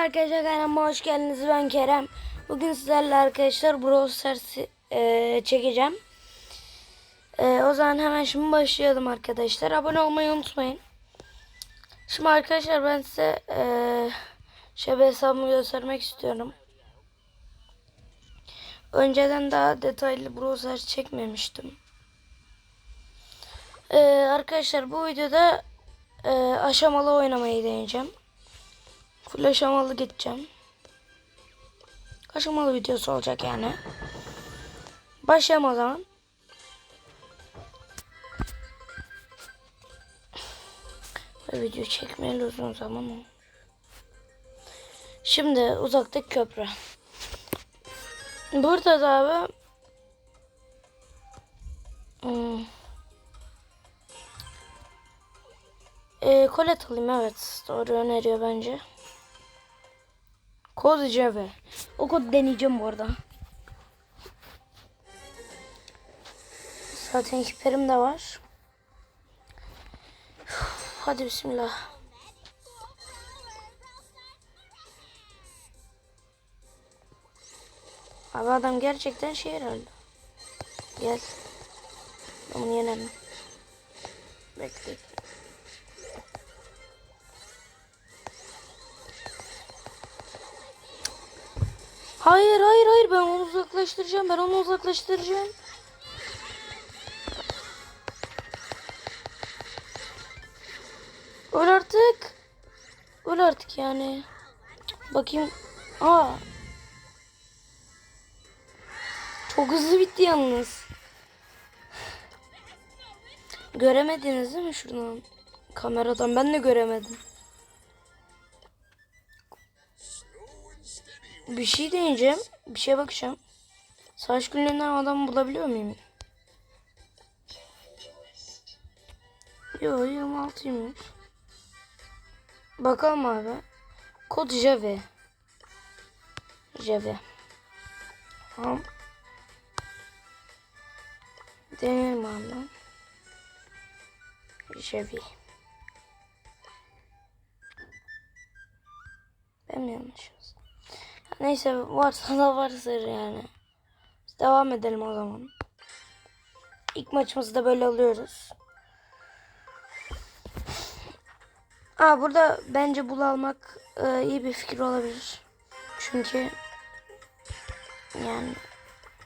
arkadaşlar kanalıma hoş geldiniz. Ben Kerem. Bugün sizlerle arkadaşlar Brawl e, çekeceğim. E, o zaman hemen şimdi başlayalım arkadaşlar. Abone olmayı unutmayın. Şimdi arkadaşlar ben size e, şebe hesabımı göstermek istiyorum. Önceden daha detaylı Brawl Stars çekmemiştim. E, arkadaşlar bu videoda e, aşamalı oynamayı deneyeceğim. Full aşamalı gideceğim. Aşamalı videosu olacak yani. Başlayalım o zaman. Video çekmeyeli uzun zaman. Şimdi uzaktaki köprü. Burada da abi hmm, e, kolet alayım evet. Doğru öneriyor bence. Kod Java. O kod deneyeceğim bu arada. Zaten hiperim de var. Hadi bismillah. Abi adam gerçekten şey herhalde. Gel. Ben bunu yenerim. Bekle. Hayır hayır hayır ben onu uzaklaştıracağım. Ben onu uzaklaştıracağım. Öl artık. Öl artık yani. Bakayım. Aa. Çok hızlı bitti yalnız. Göremediniz değil mi şuradan? Kameradan ben de göremedim. Bir şey deneyeceğim. Bir şeye bakacağım. Savaş günlerinden adam bulabiliyor muyum? Yo 26'ymış. Bakalım abi. Kod Jave. Jave. Tamam. Deneyelim abi. Jave. Ben mi yanlışım? Neyse varsa da vardır yani. Biz devam edelim o zaman. İlk maçımızı da böyle alıyoruz. Aa burada bence bul almak e, iyi bir fikir olabilir. Çünkü yani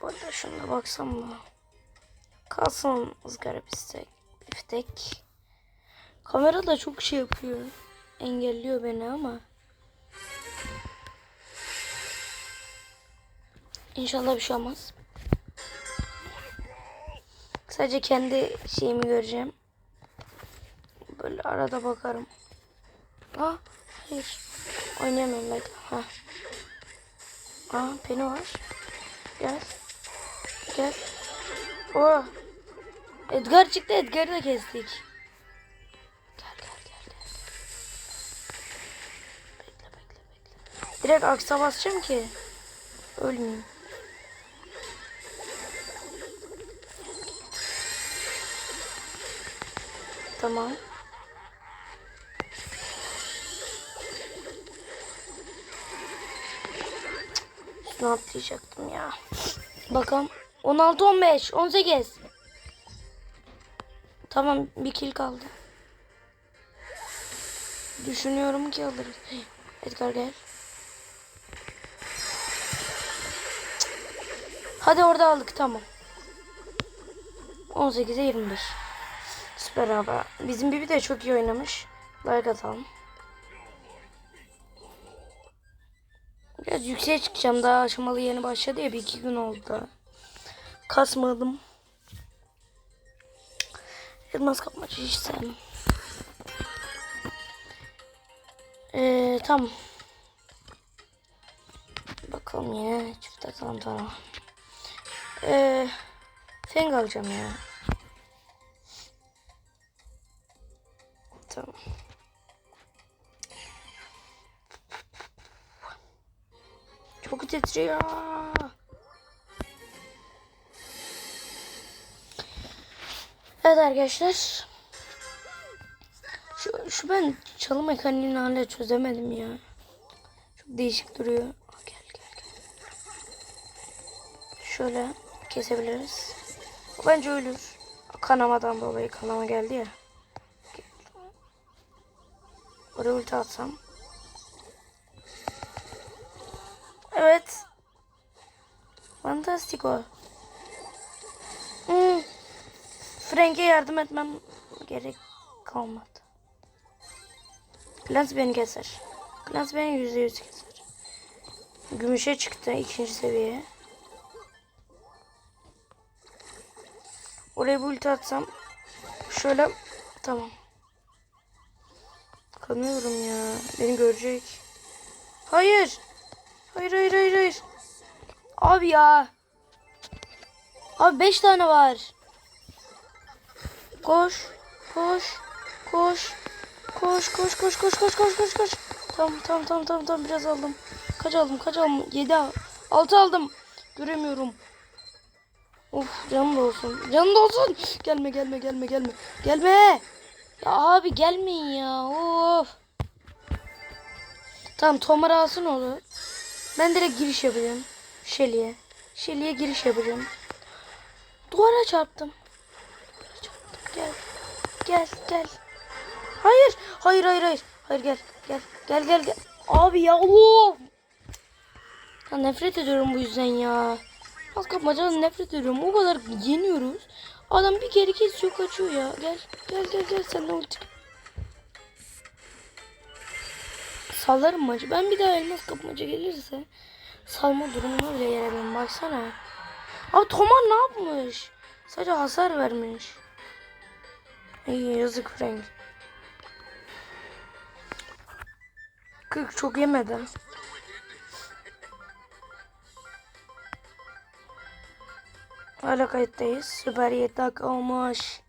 burada şuna baksam mı? Kalsın ızgara biftek. biftek. Kamera da çok şey yapıyor. Engelliyor beni ama. İnşallah bir şey olmaz. Sadece kendi şeyimi göreceğim. Böyle arada bakarım. Aa, hayır. Oynayamıyorum belki. Ha. Aa, peni var. Gel. Gel. Oh. Edgar çıktı. Edgar'ı da kestik. Gel gel gel gel. Bekle bekle bekle. Direkt aksa basacağım ki ölmeyeyim. Tamam. Şunu atlayacaktım ya. Bakalım. 16, 15, 18. Tamam bir kill kaldı. Düşünüyorum ki alırız. Edgar gel. Hadi orada aldık tamam. 18'e 25. Abi. Bizim Bibi de çok iyi oynamış. Like atalım. Biraz yükseğe çıkacağım. Daha aşamalı yeni başladı ya. Bir iki gün oldu. Kasmadım. Elmas kapmacı hiç sevmem. Ee, tamam. Bakalım yine çift atalım tamam. Ee, feng alacağım ya. Tamam. Çok titriyor. Evet arkadaşlar. Şu, şu ben çalı mekaniğini hala çözemedim ya. Çok değişik duruyor. Gel gel gel. Şöyle kesebiliriz. Bence ölür. Kanamadan dolayı kanama geldi ya. Oraya ulti atsam. Evet. Fantastico. Hmm. Frank'e yardım etmem gerek kalmadı. Lens beni keser. Lens beni yüzde yüz keser. Gümüşe çıktı ikinci seviyeye. Oraya bir ulti atsam. Şöyle tamam. Kanıyorum ya. Beni görecek. Hayır. Hayır hayır hayır hayır. Abi ya. Abi 5 tane var. Koş. Koş. Koş. Koş koş koş koş koş koş koş koş. Tamam tamam tamam tamam tamam biraz aldım. Kaç aldım kaç aldım? 7 6 aldım. Göremiyorum. Of canım da olsun. Canım da olsun. Gelme gelme gelme gelme. Gelme. Ya abi gelmeyin ya. Of. Tamam Tomar alsın onu. Ben direkt giriş yapacağım. Shelly'e. Shelly'e giriş yapacağım. Duvara çarptım. Duvara çarptım. Gel. Gel gel. Hayır. Hayır hayır hayır. Hayır gel. Gel. Gel gel gel. Abi ya. Of. Ya nefret ediyorum bu yüzden ya. Az kapmacadan nefret ediyorum. O kadar yeniyoruz. Adam bir kere kesiyor kaçıyor ya. Gel. Gel gel gel sen de ulti. Sallarım maçı. Ben bir daha elmas kapmaca gelirse salma durumuna bile gelebilirim. Baksana. Abi Tomar ne yapmış? Sadece hasar vermiş. İyi yazık Frank. 40 çok yemedi. Hala kayıttayız. Süper 7 dakika olmuş.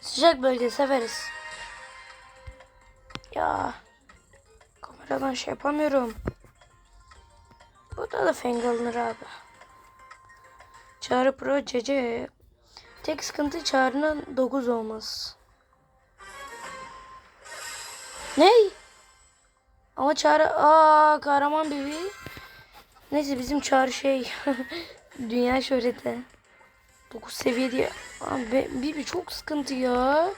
Sıcak bölge severiz. Ya. Kameradan şey yapamıyorum. Burada da feng alınır abi. Çağrı Pro CC. Tek sıkıntı çağrının 9 olması. Ne? Ama çağrı... Aa kahraman bebi. Neyse bizim çağrı şey. Dünya şöhreti. 9 seviye diye. Abi Bibi çok sıkıntı ya.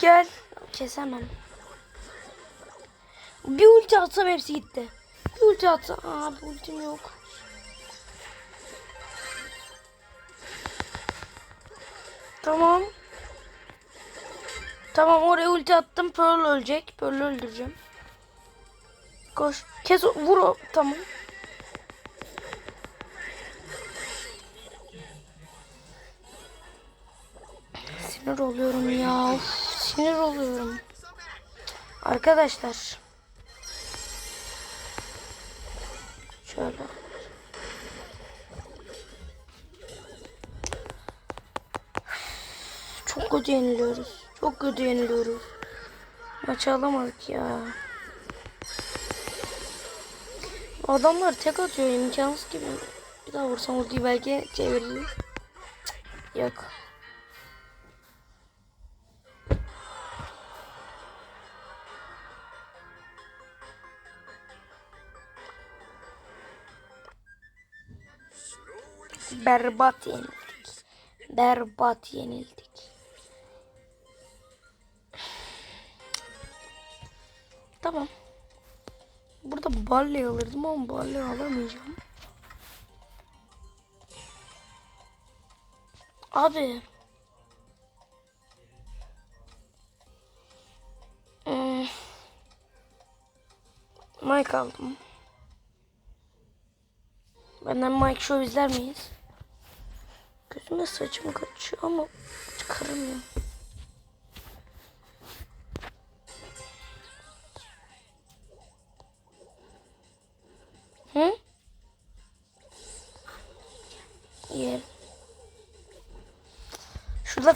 Gel. Kesemem. Bir ulti atsam hepsi gitti. Bir ulti atsam. Aa bir ultim yok. Tamam. Tamam oraya ulti attım. Pearl ölecek. Pearl öldüreceğim. Koş. Kes vur o. Tamam. Sinir oluyorum ya. Of, sinir oluyorum. Arkadaşlar. Şöyle. Çok kötü yeniliyoruz. Çok kötü yeniliyoruz. Maçı alamadık ya. Adamlar tek atıyor imkansız gibi. Bir daha vursam ultiyi belki çeviririz. Cık, Yok. Berbat yenildik. Berbat yenildik. Tamam. Burada Barley alırdım ama Barley alamayacağım. Abi. Hmm. Mike aldım. Benden Mike Show izler miyiz? Gözüme saçım kaçıyor ama çıkaramıyorum.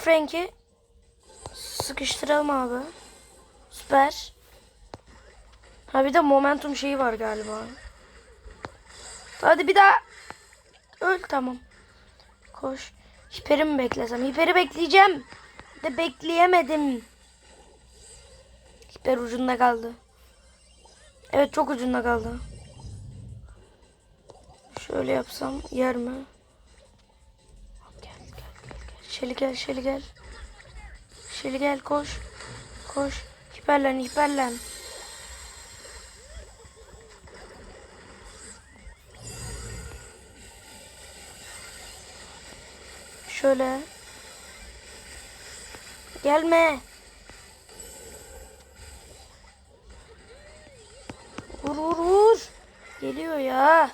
Frank'i sıkıştıralım abi. Süper. Ha bir de momentum şeyi var galiba. Hadi bir daha. Öl tamam. Koş. Hiperi mi beklesem? Hiperi bekleyeceğim. De bekleyemedim. ipler ucunda kaldı. Evet çok ucunda kaldı. Şöyle yapsam yer mi? Gel gel gel gel. Şeli gel Şeli gel. Şeli gel koş. Koş. Hiperlen hiperlen. Şöyle. Gelme. Vur vur vur. Geliyor ya.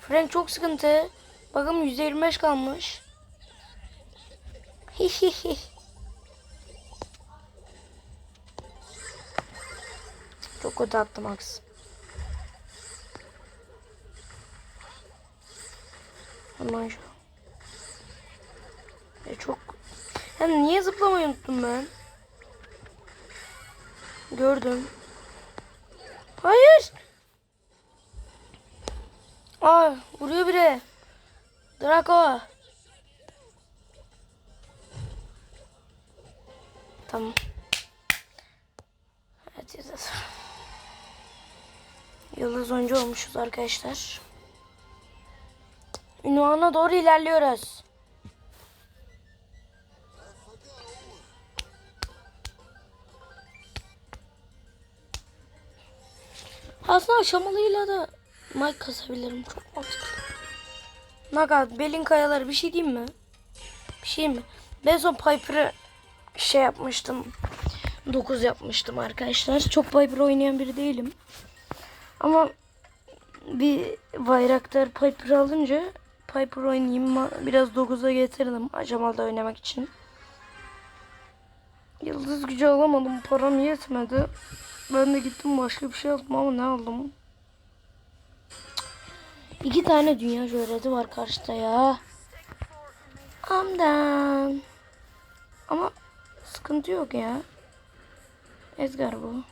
Frank çok sıkıntı. Bakın %25 kalmış. Çok kötü attım Max. Aman şu. E çok... Ya niye zıplamayı unuttum ben? Gördüm. Hayır. Aa vuruyor biri. Draco. Tamam. Evet yıldız. Yıldız oyuncu olmuşuz arkadaşlar. Ünvana doğru ilerliyoruz. Aslında aşamalıyla da mic kasabilirim. Çok mantıklı. Naga, belin kayaları bir şey diyeyim mi? Bir şey mi? Ben son Piper'ı şey yapmıştım. 9 yapmıştım arkadaşlar. Çok Piper oynayan biri değilim. Ama bir Bayraktar Piper alınca Piper oynayayım biraz 9'a getirdim aşamalı oynamak için. Yıldız gücü alamadım. Param yetmedi. Ben de gittim başka bir şey aldım ama ne aldım? İki tane dünya şöhreti var karşıda ya. Amdan. Sıkıntı yok ya. Edgar bu.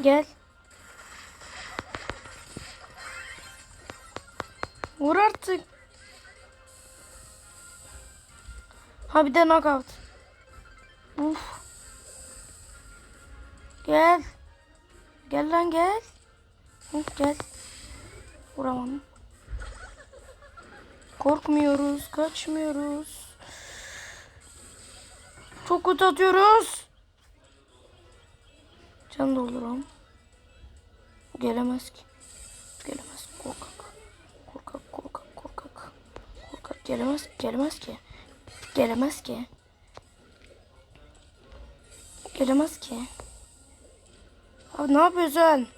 Gel. Vur artık. Ha bir de knockout. Uf. Gel. Gel lan gel. Hı, gel. Vuramadım. Korkmuyoruz, kaçmıyoruz. Kötü atıyoruz. Can dolduram. Gelemez ki. Gelemez. Korkak. Korkak, korkak, korkak. Korkak gelemez, gelemez ki. Gelemez ki. Gelemez ki. Abi ne yapıyorsun?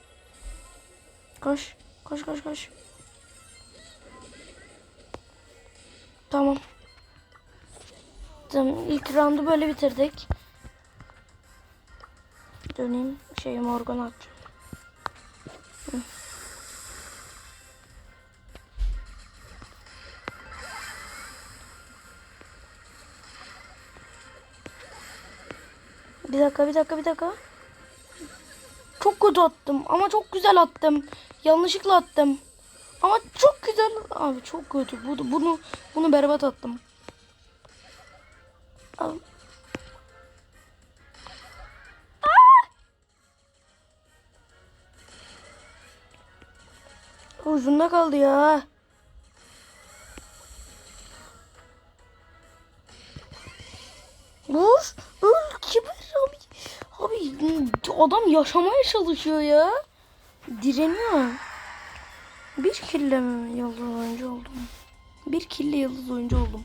Koş. Koş koş koş. Tamam. Tamam ilk roundu böyle bitirdik. Döneyim şey Morgan atacağım. Bir dakika bir dakika bir dakika. Çok kötü attım ama çok güzel attım. Yanlışlıkla attım. Ama çok güzel. Abi çok kötü. Bu, bunu bunu berbat attım. Aa! Ucunda kaldı ya. Vur. Öl kibar abi. Abi adam yaşamaya çalışıyor ya. Direniyor. Bir kille yıldız oyuncu oldum? Bir kille yıldız oyuncu oldum.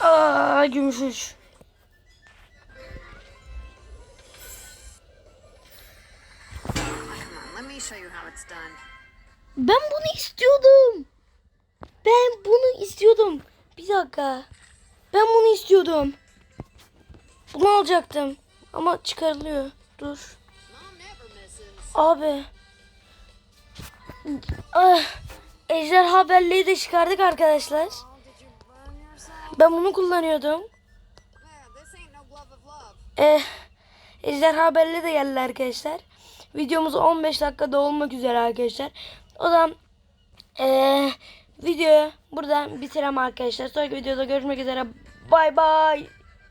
Aa gümüş üç. Ben bunu istiyordum. Ben bunu istiyordum. Bir dakika. Ben bunu istiyordum. Bunu alacaktım. Ama çıkarılıyor. Dur. Abi. Ah, ejderha belleği de çıkardık arkadaşlar. Ben bunu kullanıyordum. Eh, ejderha belli de geldi arkadaşlar. Videomuz 15 dakikada olmak üzere arkadaşlar. O zaman eh, videoyu buradan bitirem arkadaşlar. Sonraki videoda görüşmek üzere. Bay bay.